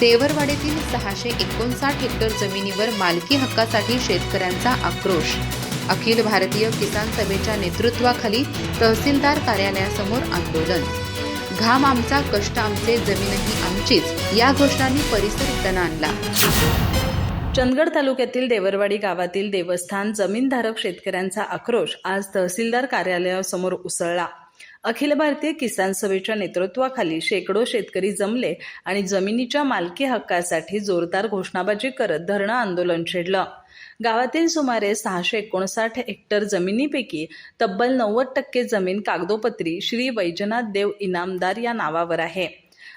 देवरवाडीतील सहाशे एकोणसाठ हेक्टर जमिनीवर मालकी हक्कासाठी शेतकऱ्यांचा आक्रोश. अखिल भारतीय किसान सभेच्या नेतृत्वाखाली तहसीलदार कार्यालयासमोर आंदोलन. घाम आमचा कष्ट आमचे जमीनही आमचीच या घोषणांनी परिसर दणाणला चंदगड तालुक्यातील देवरवाडी गावातील देवस्थान जमीनधारक शेतकऱ्यांचा आक्रोश आज तहसीलदार कार्यालयासमोर उसळला. अखिल भारतीय किसान सभेच्या नेतृत्वाखाली शेकडो शेतकरी जमले आणि जमिनीच्या मालकी हक्कासाठी जोरदार घोषणाबाजी करत धरणं आंदोलन छेडलं. गावातील सुमारे सहाशे एकोणसाठ हेक्टर जमिनीपैकी तब्बल नव्वद टक्के जमीन कागदोपत्री श्री वैजनाथ देव इनामदार या नावावर आहे.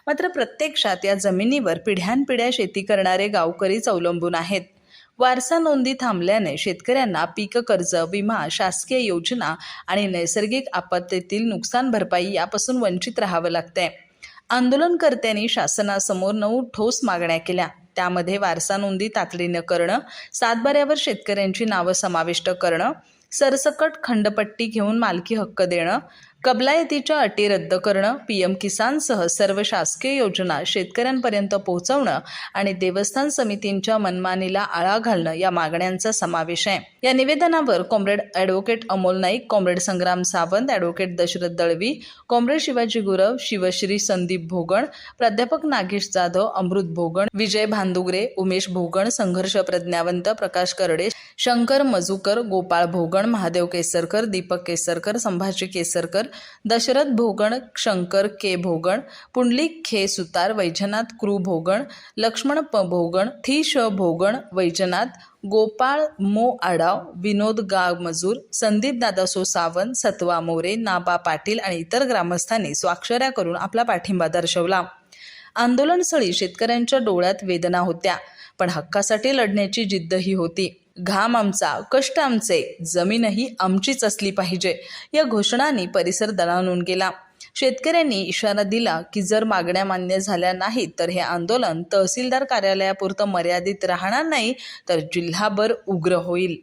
मात्र प्रत्यक्षात या जमिनीवर पिढ्यानपिढ्या शेती करणारे गावकरीच अवलंबून आहेत. वारसा नोंदी थांबल्याने शेतकऱ्यांना पीक कर्ज विमा शासकीय योजना आणि नैसर्गिक आपत्तीतील नुकसान भरपाई यापासून वंचित राहावं लागतंय. आंदोलनकर्त्यांनी शासनासमोर नऊ ठोस मागण्या केल्या. त्यामध्ये वारसा नोंदी तातडीनं करणं सातबाऱ्यावर शेतकऱ्यांची नावं समाविष्ट करणं सरसकट खंडपट्टी घेऊन मालकी हक्क देणं कबलायतीच्या अटी रद्द करणं पी एम किसानसह सर्व शासकीय योजना शेतकऱ्यांपर्यंत पोहोचवणं आणि देवस्थान समितींच्या मनमानीला आळा घालणं या मागण्यांचा समावेश आहे. या निवेदनावर comrade advocate Amol Naik comrade Sangram Sawant advocate Dashrath Dalvi comrade Shivaji Gurav Shivshri Sandeep Bhogan प्राध्यापक नागेश जाधव अमृत भोगण विजय भांदुगरे उमेश भोगण संघर्ष प्रज्ञावंत प्रकाश करडे शंकर मजुकर गोपाळ भोगण महादेव केसरकर दीपक केसरकर संभाजी केसरकर दशरथ भोगण शंकर के भोगण पुंडलिक खे सुतार वैजनाथ क्रू भोगण लक्ष्मण प भोगण थी श भोगण वैजनाथ गोपाळ मो आडाव विनोद गाव मजूर संदीप दादासो सावंत सतवा मोरे नाबा पाटील आणि इतर ग्रामस्थांनी स्वाक्षऱ्या करून आपला पाठिंबा दर्शवला. आंदोलनस्थळी शेतकऱ्यांच्या डोळ्यात वेदना होत्या पण हक्कासाठी लढण्याची जिद्दही होती. घाम आमचा कष्ट आमचे जमीनही आमचीच असली पाहिजे या घोषणांनी परिसर दणाणून गेला. शेतकऱ्यांनी इशारा दिला की जर मागण्या मान्य झाल्या नाहीत तर हे आंदोलन तहसीलदार कार्यालयापुरतं मर्यादित राहणार नाही तर जिल्हाभर उग्र होईल.